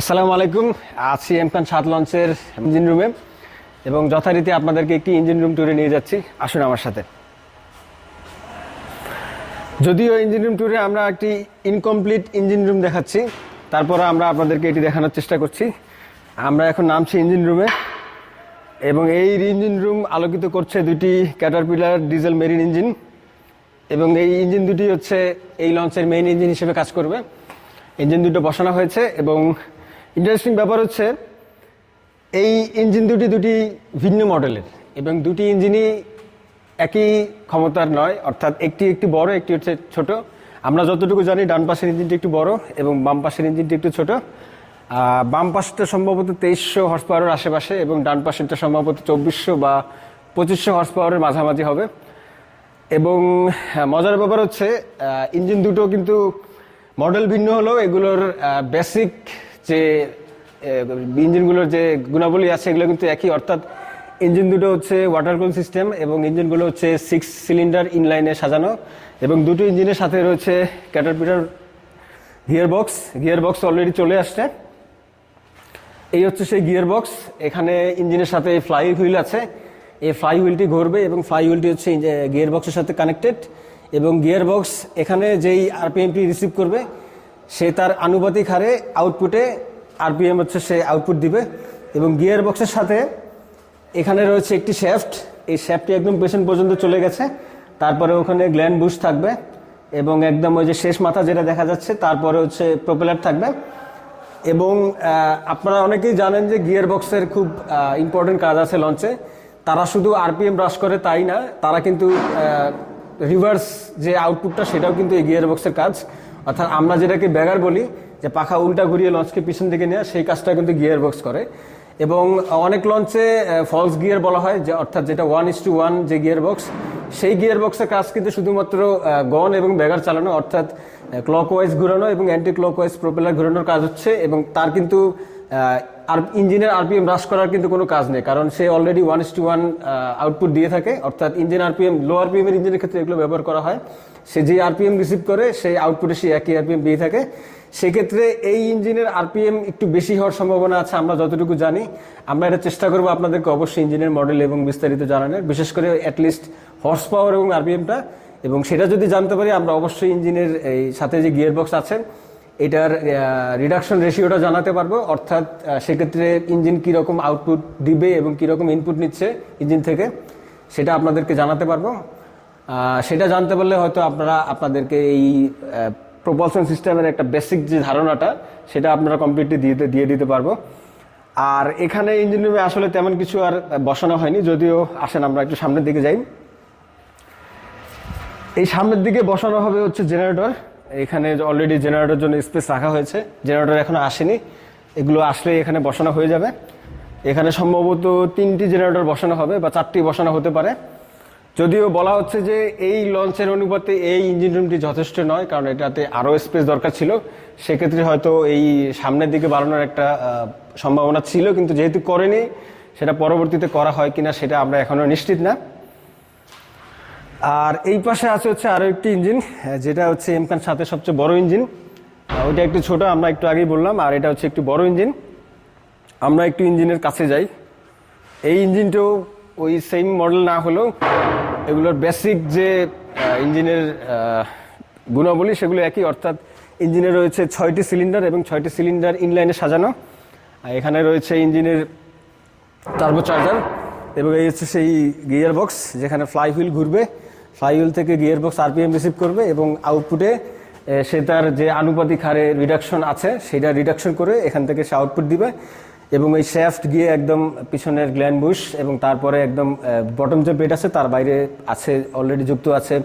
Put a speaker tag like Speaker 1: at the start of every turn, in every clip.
Speaker 1: আসসালামু আলাইকুম। আছি এম খান সাত লঞ্চের ইঞ্জিন রুমে এবং যথারীতি আপনাদেরকে একটি ইঞ্জিন রুম ট্যুরে নিয়ে যাচ্ছি। আসুন আমার সাথে। যদিও ইঞ্জিন রুম ট্যুরে আমরা একটি ইনকমপ্লিট ইঞ্জিন রুম দেখাচ্ছি, তারপরে আমরা আপনাদেরকে এটি দেখানোর চেষ্টা করছি। আমরা এখন নামছি ইঞ্জিন রুমে এবং এই ইঞ্জিন রুম আলোকিত করছে দুটি ক্যাটারপিলার ডিজেল মেরিন ইঞ্জিন এবং এই ইঞ্জিন দুটি হচ্ছে এই লঞ্চের মেইন ইঞ্জিন হিসেবে কাজ করবে। ইঞ্জিন দুটো বসানো হয়েছে এবং ইন্টারেস্টিং ব্যাপার হচ্ছে, এই ইঞ্জিন দুটি দুটি ভিন্ন মডেলের এবং দুটি ইঞ্জিনই একই ক্ষমতার নয়, অর্থাৎ একটি একটি বড়, একটি হচ্ছে ছোট। আমরা যতটুকু জানি, ডান পাশের ইঞ্জিনটি একটু বড় এবং বাম পাশের ইঞ্জিনটি একটু ছোট। বাম পাশটা সম্ভবত তেইশশো হর্স পাওয়ারের আশেপাশে এবং ডান পাশেরটা সম্ভবত চব্বিশশো বা পঁচিশশো হর্স পাওয়ারের মাঝামাঝি হবে। এবং মজার ব্যাপার হচ্ছে ইঞ্জিন দুটো কিন্তু মডেল ভিন্ন হলেও এগুলোর বেসিক যে ইঞ্জিনগুলোর যে গুণাবলী আছে, এগুলো কিন্তু একই। অর্থাৎ ইঞ্জিন দুটো হচ্ছে ওয়াটার কুল সিস্টেম এবং ইঞ্জিনগুলো হচ্ছে সিক্স সিলিন্ডার ইনলাইনে সাজানো এবং দুটো ইঞ্জিনের সাথে রয়েছে Caterpillar gear box gear box already চলে আসছে। এই হচ্ছে সেই গিয়ার বক্স এখানে ইঞ্জিনের সাথে ফ্লাই হুইল আছে। এই ফ্লাই হুইলটি ঘুরবে এবং ফ্লাই হুইলটি হচ্ছে গিয়ার বক্সের সাথে কানেক্টেড এবং গিয়ার বক্স এখানে যেই আরপিএমটি রিসিভ করবে সে তার আনুপাতিক হারে আউটপুটে আরপিএম হচ্ছে সে আউটপুট দিবে এবং গিয়ার বক্সের সাথে এখানে রয়েছে একটি শ্যাফট এই শ্যাফটটি একদম পেছন পর্যন্ত চলে গেছে। তারপরে ওখানে গ্ল্যান্ড বুশ থাকবে এবং একদম ওই যে শেষ মাথা যেটা দেখা যাচ্ছে, তারপরে হচ্ছে প্রপেলার থাকবে। এবং আপনারা অনেকেই জানেন যে গিয়ার বক্সের খুব ইম্পর্টেন্ট কাজ আছে লঞ্চে তারা শুধু আরপিএম ব্রাশ করে তাই না, তারা কিন্তু রিভার্স যে আউটপুটটা সেটাও কিন্তু এই গিয়ার বক্সের কাজ। অর্থাৎ আমরা যেটাকে ব্যাগার বলি, যে পাখা উল্টা ঘুরিয়ে লঞ্চকে পিছন দিকে নেওয়া সেই কাজটা কিন্তু গিয়ার বক্স করে। এবং অনেক লঞ্চে ফলস গিয়ার বলা হয়, যে অর্থাৎ যেটা ওয়ান ইস টু ওয়ান যে গিয়ার বক্স সেই গিয়ার বক্সের কাজ কিন্তু শুধুমাত্র গন এবং ব্যাগার চালানো, অর্থাৎ ক্লক ওয়াইজ ঘুরানো এবং অ্যান্টি ক্লক ওয়াইজ প্রপেলার ঘুরানোর কাজ হচ্ছে। এবং তার কিন্তু আর ইঞ্জিনের আরপিএম হ্রাস করার কিন্তু কোনো কাজ নেই, কারণ সে already one is to one output দিয়ে থাকে, অর্থাৎ ইঞ্জিন আরপিএম লো আরপিএম এর ইঞ্জিনের ক্ষেত্রে এগুলো ব্যবহার করা হয়। সে যে আরপিএম রিসিভ করে, সেই আউটপুটে সে একই আরপিএম দিয়ে থাকে। সেক্ষেত্রে এই ইঞ্জিনের আরপিএম একটু বেশি হওয়ার সম্ভাবনা আছে, আমরা যতটুকু জানি। আমরা এটা চেষ্টা করব আপনাদেরকে অবশ্যই ইঞ্জিনের মডেল এবং বিস্তারিত জানানোর, বিশেষ করে অ্যাটলিস্ট হর্স পাওয়ার এবং আরপিএমটা। এবং সেটা যদি জানতে পারি, আমরা অবশ্যই ইঞ্জিনের এই সাথে যে গিয়ার বক্স আছে এটার রিডাকশন রেশিওটা জানাতে পারব। অর্থাৎ সেক্ষেত্রে ইঞ্জিন কীরকম আউটপুট দিবে এবং কীরকম ইনপুট নিচ্ছে ইঞ্জিন থেকে, সেটা আপনাদেরকে জানাতে পারব। সেটা জানতে পারলে হয়তো আপনারা, আপনাদেরকে এই প্রপলশন সিস্টেমের একটা বেসিক যে ধারণাটা, সেটা আপনারা কমপ্লিটলি দিয়ে দিয়ে দিতে পারব। আর এখানে ইঞ্জিন রুমে আসলে তেমন কিছু আর বসানো হয়নি, যদিও আসেন আমরা একটু সামনের দিকে যাই। এই সামনের দিকে বসানো হবে হচ্ছে জেনারেটর এখানে অলরেডি জেনারেটর জন্য স্পেস রাখা হয়েছে জেনারেটর এখনও আসেনি। এগুলো আসলে এখানে বসানো হয়ে যাবে। এখানে সম্ভবত তিনটি জেনারেটর বসানো হবে বা চারটি বসানো হতে পারে। যদিও বলা হচ্ছে যে এই লঞ্চের অনুপাতে এই ইঞ্জিন রুমটি যথেষ্ট নয়, কারণ এটাতে আরও স্পেস দরকার ছিল। সেক্ষেত্রে হয়তো এই সামনের দিকে বাড়ানোর একটা সম্ভাবনা ছিল, কিন্তু যেহেতু করেনি, সেটা পরবর্তীতে করা হয় কিনা সেটা আমরা এখনও নিশ্চিত না। আর এই পাশে আছে হচ্ছে আরও একটি ইঞ্জিন যেটা হচ্ছে এমকান সাথে সবচেয়ে বড় ইঞ্জিন ওইটা একটু ছোট, আমরা একটু আগেই বললাম, আর এটা হচ্ছে একটু বড় ইঞ্জিন আমরা একটু ইঞ্জিনের কাছে যাই। এই ইঞ্জিনটাও ওই সেম মডেল না হলেও এগুলোর বেসিক যে ইঞ্জিনের গুণাবলী, সেগুলো একই। অর্থাৎ ইঞ্জিনে রয়েছে ছয়টি সিলিন্ডার এবং ছয়টি সিলিন্ডার ইনলাইনে সাজানো। আর এখানে রয়েছে ইঞ্জিনের টার্বো চার্জার এবং এই হচ্ছে সেই গিয়ার বক্স যেখানে ফ্লাই হুইল ঘুরবে। ফ্লাই হুইল থেকে গিয়ার বক্স আরপিএম রিসিভ করবে এবং আউটপুটে সে তার যে আনুপাতিক হারে রিডাকশন আছে, সেটা রিডাকশন করে এখান থেকে সে আউটপুট দিবে এবং এই শ্যাফট গিয়ে একদম পিছনের গ্ল্যান্ড বুশ এবং তারপরে একদম বটম যে বেড আছে, তার বাইরে আছে অলরেডি যুক্ত আছে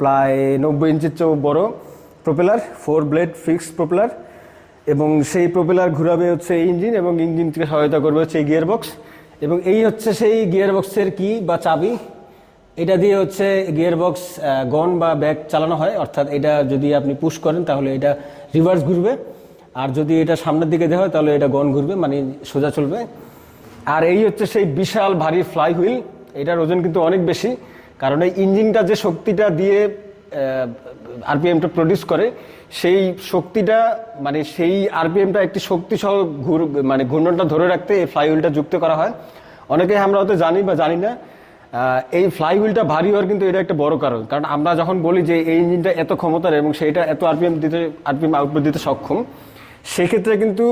Speaker 1: প্রায় নব্বই ইঞ্চির চেয়েও বড় propeller four blade fix propeller এবং সেই প্রপেলার ঘুরাবে হচ্ছে এই ইঞ্জিন এবং ইঞ্জিনকে সহায়তা করবে হচ্ছে এই গিয়ার বক্স এবং এই হচ্ছে সেই গিয়ার বক্সের কি বা চাবি? এটা দিয়ে হচ্ছে গিয়ার বক্স গন বা ব্যাক চালানো হয়, অর্থাৎ এটা যদি আপনি পুশ করেন তাহলে এটা রিভার্স ঘুরবে। আর যদি এটা সামনের দিকে দেওয়া হয় তাহলে এটা গন ঘুরবে মানে সোজা চলবে। আর এই হচ্ছে সেই বিশাল ভারী ফ্লাই হুইল এটার ওজন কিন্তু অনেক বেশি, কারণ এই ইঞ্জিনটা যে শক্তিটা দিয়ে আরপিএমটা প্রডিউস করে, সেই শক্তিটা মানে সেই আরপিএমটা একটি শক্তি সহ ঘুর মানে ঘূর্ণনটা ধরে রাখতে এই ফ্লাইহুইলটা যুক্ত করা হয়। অনেকেই আমরা হয়তো জানি বা জানি না এই ফ্লাইহুইলটা ভারী হওয়ার কিন্তু এটা একটা বড় কারণ। কারণ আমরা যখন বলি যে এই ইঞ্জিনটা এত ক্ষমতার এবং সেইটা এত আরপিএম দিতে, আরপিএম আউটপুট দিতে সক্ষম, সেক্ষেত্রে কিন্তু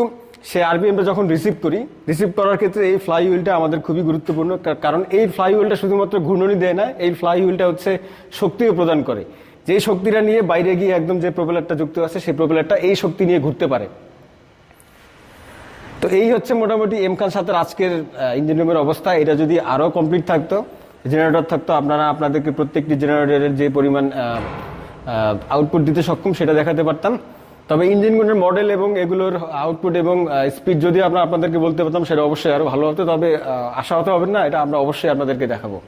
Speaker 1: সে আরপিএমটা যখন রিসিভ করি রিসিভ করার ক্ষেত্রে এই ফ্লাই হুইলটা আমাদের খুবই গুরুত্বপূর্ণ। কারণ এই ফ্লাই হুইলটা শুধুমাত্র ঘূর্ণনি দেয় না, এই ফ্লাই হুইলটা হচ্ছে শক্তিও প্রদান করে। যে শক্তিটা নিয়ে বাইরে গিয়ে একদম যে প্রপেলারটা যুক্ত আছে, সেই প্রপেলারটা এই শক্তি নিয়ে ঘুরতে পারে। তো এই হচ্ছে মোটামুটি এম খান সাথের আজকের ইঞ্জিন রুমের অবস্থা। এটা যদি আরও কমপ্লিট থাকতো জেনারেটর থাকতো, আপনারা আপনাদেরকে প্রত্যেকটি জেনারেটরের যে পরিমাণ আউটপুট দিতে সক্ষম সেটা দেখাতে পারতাম। তবে ইঞ্জিনগুলোর মডেল এবং এগুলোর আউটপুট এবং স্পিড যদি আমরা আপনাদেরকে বলতে পারতাম, সেটা অবশ্যই আরও ভালো হতো। তবে আশা হতে হবে না, এটা আমরা অবশ্যই আপনাদেরকে দেখাবো।